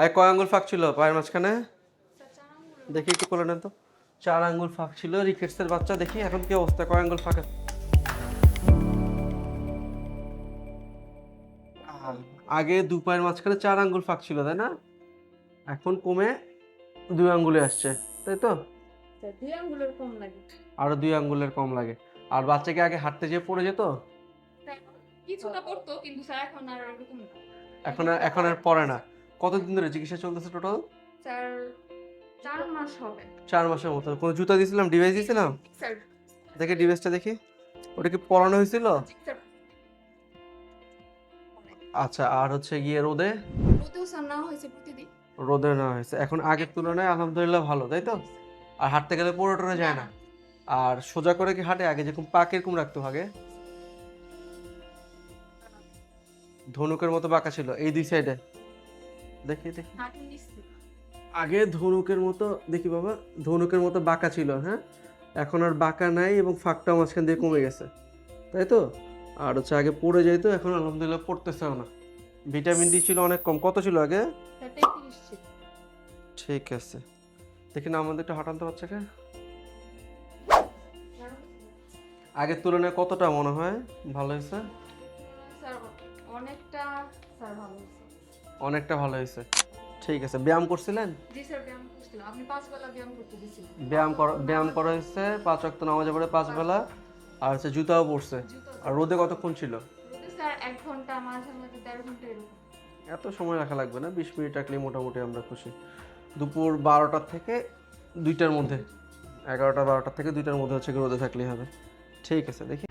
আর কয় আঙ্গুল ফাঁক ছিল? পায়ের মাঝখানে? দেখি একটু করে নেন তো। চার আঙ্গুল ফাঁক ছিল রিকেটসের বাচ্চা দেখি এখন কি অবস্থা কয় আঙ্গুল ফাঁক আগে দু পায়ের মাঝখানে চার আঙ্গুল ফাঁক ছিল তাই না? এখন কমে দুই আঙ্গুলে আসছে তাই তো? দুই আঙ্গুলের কম লাগে। আরও দুই আঙ্গুলের কম লাগে। আর বাচ্চাকে আগে হাঁটতে যেয়ে পড়ে যেত? কিছুটা পড়তো কিন্তু স্যার এখন আর এরকম না। এখন আর এখন আর পড়ে না। কতদিন ধরে চিকিৎসা চলতেছে টোটাল স্যার চার মাস হবে। চার মাসের মতো। কোনো জুতা দিয়েছিলাম? ডিভাইস দিয়েছিলাম? স্যার। দেখি ডিভাইসটা দেখি। ওটা কি পড়ানো হয়েছিল? আচ্ছা আর হচ্ছে গিয়ে রোদে? রোদেও স্যার নেওয়া হয়েছে প্রতিদিন। রোদে না হয়েছে। এখন আগের তুলনায় আলহামদুলিল্লাহ ভালো তাই তো? আর হাঁটতে গেলে পড়ে টরে যায় না। আর সোজা করে কি হাঁটে? আগে যেরকম পা কীরকম রাখতো আগে। ধনুকের মতো বাঁকা ছিল এই দুই সাইডে দেখি দেখি। আগে ধনুকের মতো দেখি বাবা ধনুকের মতো বাঁকা ছিল হ্যাঁ? এখন আর বাঁকা নাই এবং ফাঁকটাও মাঝখান দিয়ে কমে গেছে। তাই তো? আর হচ্ছে আগে পড়ে যাইতো এখন আলহামদুলিল্লাহ পড়তেছেও না। ভিটামিন ডি ছিল অনেক কম। কত ছিল আগে? ঠিক আছে। দেখি না আমাদের একটু হাঁটান তো বাচ্চাকে আগের তুলনায় কতটা মনে হয়? ভালো হয়েছে? অনেকটা স্যার ভালো হয়েছে। অনেকটা ভালো হয়েছে। ঠিক আছে ব্যায়াম করছিলেন? জি স্যার ব্যায়াম করছিলাম। আপনি পাঁচ বেলা ব্যায়াম করতে দিয়েছিলেন ব্যায়াম করা ব্যায়াম করা হয়েছে পাঁচ ওয়াক্ত নামাজে পড়ে পাঁচ বেলা আর হচ্ছে জুতাও পরছে। আর রোদে কতক্ষণ ছিল? স্যার এক ঘণ্টা মাঝে মাঝে দেড় ঘণ্টা এরকম। এত সময় রাখা লাগবে না বিশ মিনিট রাখলে মোটামুটি আমরা খুশি। দুপুর বারোটার থেকে দুইটার মধ্যে এগারোটা বারোটার থেকে দুইটার মধ্যে হচ্ছে কি রোদে থাকলেই হবে। ঠিক আছে দেখি।